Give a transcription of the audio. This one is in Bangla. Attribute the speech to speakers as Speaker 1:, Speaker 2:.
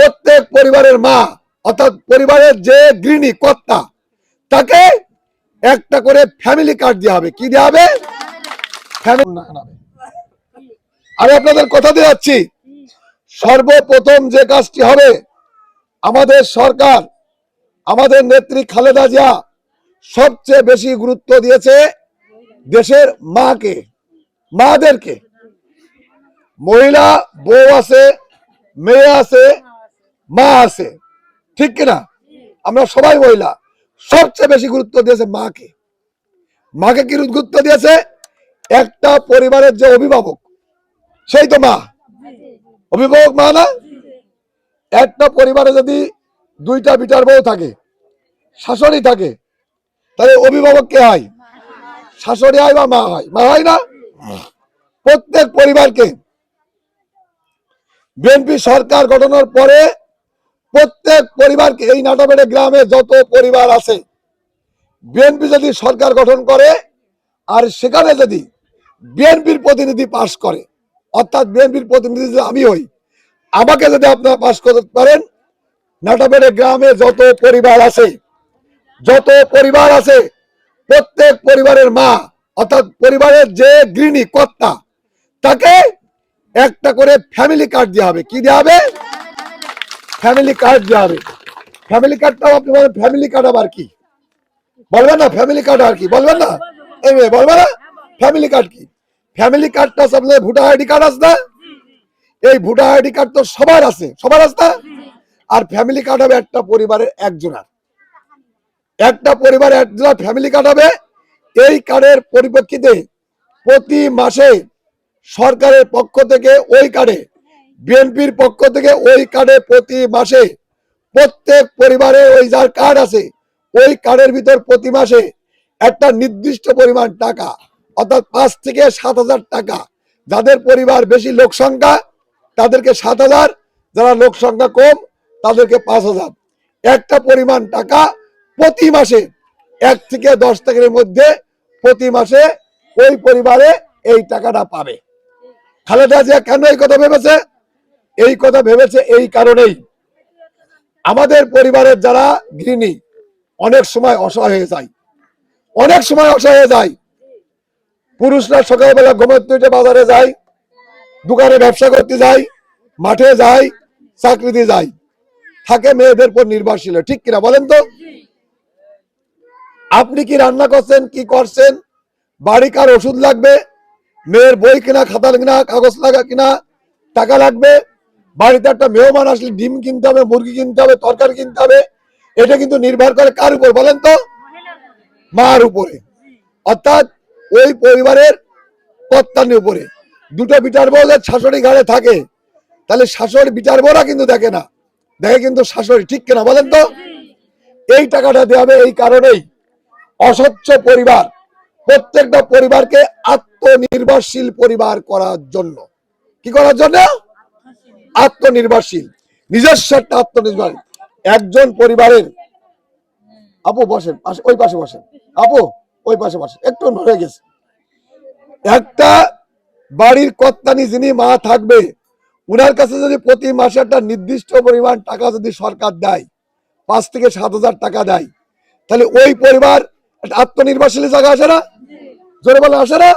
Speaker 1: প্রত্যেক পরিবারের মা, অর্থাৎ পরিবারের যে গৃহিণী, কর্তা, তাকে একটা করে ফ্যামিলি কার্ড দেওয়া হবে। কি দেওয়া হবে। আমি আপনাদের কথা দিয়ে যাচ্ছি। সর্বপ্রথম যে কাজটি হবে, আমাদের সরকার, আমাদের নেত্রী খালেদা জিয়া সবচেয়ে বেশি গুরুত্ব দিয়েছে দেশের মাকে, মাদেরকে। মহিলা বউ আছে, মেয়ে আছে মা আছে। ঠিক কিনা? আমরা সবাই মহিলা। সবচেয়ে বেশি গুরুত্ব দিয়েছে মাকে। মাকে কি গুরুত্ব দিয়েছে? একটা পরিবারের যে অভিভাবক, সেই তো মা। অভিভাবক মা না? একটা পরিবারে যদি দুইটা বিটার বউ থাকে, শাশুড়ি থাকে, তাহলে অভিভাবক কে হয়? শাশুড়ি হয় বা মা হয়? মা হয় না? প্রত্যেক পরিবারকে। বিএনপি সরকার গঠনের পরে প্রত্যেক পরিবারকে এই নাটাবেড়ে গ্রামে যত পরিবার আছে, বিএনপি যদি সরকার গঠন করে, আর সেখানে যদি বিএনপির প্রতিনিধি পাশ করে, অর্থাৎ বিএনপির প্রতিনিধি যদি আমি হই, আমাকে যদি আপনারা পাশ করতে পারেন, নাটাবেড়ে গ্রামে যত পরিবার আছে, যত পরিবার আছে, প্রত্যেক পরিবারের মা, অর্থাৎ পরিবারের যে গৃহিণী, কর্তা, তাকে একটা করে ফ্যামিলি কার্ড দেওয়া হবে। কি দেওয়া হবে? ফ্যামিলি কার্ড দেওয়া হবে ফ্যামিলি কার্ডটাও আপনি বলেন ফ্যামিলি কার্ড আবার কি? বলবেন না ফ্যামিলি কার্ড আর কি? বলবেন না? এই বলবেন না? ফ্যামিলি কার্ড কি? ফ্যামিলি কার্ডটা আপনাদের ভোটার আইডি কার্ড আছে না? এই ভোটার আইডি কার্ড তো সবার আছে। সবার আছে না? আর ফ্যামিলি কার্ড হবে একটা পরিবারের একজনের। একটা পরিবারে একজনের ফ্যামিলি কার্ড হবে। এই কার্ডের পরিপ্রেক্ষিতে প্রতি মাসে সরকারের পক্ষ থেকে ওই কার্ডে বিএনপির পক্ষ থেকে ওই কার্ডে প্রতি মাসে প্রত্যেক পরিবারে ওই যার কার্ড আছে, ওই কার্ডের ভিতর প্রতি মাসে একটা নির্দিষ্ট পরিমাণ টাকা, অর্থাৎ পাঁচ থেকে সাত হাজার টাকা। যাদের পরিবার বেশি লোক সংখ্যা, তাদেরকে সাত হাজার। যারা লোক সংখ্যা কম, তাদেরকে পাঁচ হাজার। একটা পরিমাণ টাকা প্রতি মাসে, এক থেকে দশ টাকার মধ্যে প্রতি মাসে ওই পরিবারে এই টাকাটা পাবে। খালেদা জিয়া কেন এই কথা ভেবেছে? এই কথা ভেবেছে এই কারণেই। আমাদের পরিবারের যারা গৃহিণী, অনেক সময় অসহায় হয়ে যায়। অনেক সময় অসহায় হয়ে যায়। পুরুষরা সকালবেলা ঘুমের তুইটে বাজারে যায়, দোকানে ব্যবসা করতে যায়, মাঠে যায় চাকরিতে যায়। থাকে মেয়েদের পর নির্ভরশীল, ঠিক কিনা বলেন তো? আপনি কি রান্না করছেন, কি করছেন? বাড়ি কার ওষুধ লাগবে? মেয়ের বই কিনা খাতা কিনা, কাগজ লাগা কিনা, টাকা লাগবে? বাড়িতে একটা মেহমান আসলে ডিম কিনতে হবে, মুরগি কিনতে হবে, তরকারি কিনতে হবে, এটা কিন্তু নির্ভর করে কার উপর, বলেন তো? মার উপরে। অর্থাৎ ওই পরিবারের কর্তার উপরে। দুটো বিটার বউ শাশুড়ি ঘাড়ে থাকে, তাহলে শাশুড়ি বিটার বউরা কিন্তু দেখে না। দেখে কিন্তু শাশুড়ি, ঠিক কিনা বলেন তো? এই টাকাটা দেওয়া হবে এই কারণেই। অস্বচ্ছ পরিবার, প্রত্যেকটা পরিবারকে আত্মনির্ভরশীল পরিবার করার জন্য। কি করার জন্য? আত্মনির্ভরশীল নিজস্ব একটা আত্মনির্ভর একজন পরিবারের আপু, বসেন ওই পাশে বসেন। আপু, ওই পাশে বসেন। একটু হয়ে গেছে। একটা বাড়ির কর্তানি যিনি মা থাকবে, উনার কাছে যদি প্রতি মাসে একটা নির্দিষ্ট পরিমাণ টাকা যদি সরকার দেয়, পাঁচ থেকে সাত হাজার টাকা দেয়, তাহলে ওই পরিবার আত্মনির্ভরশীল জায়গা আসে না? জোরে বলে আসে না?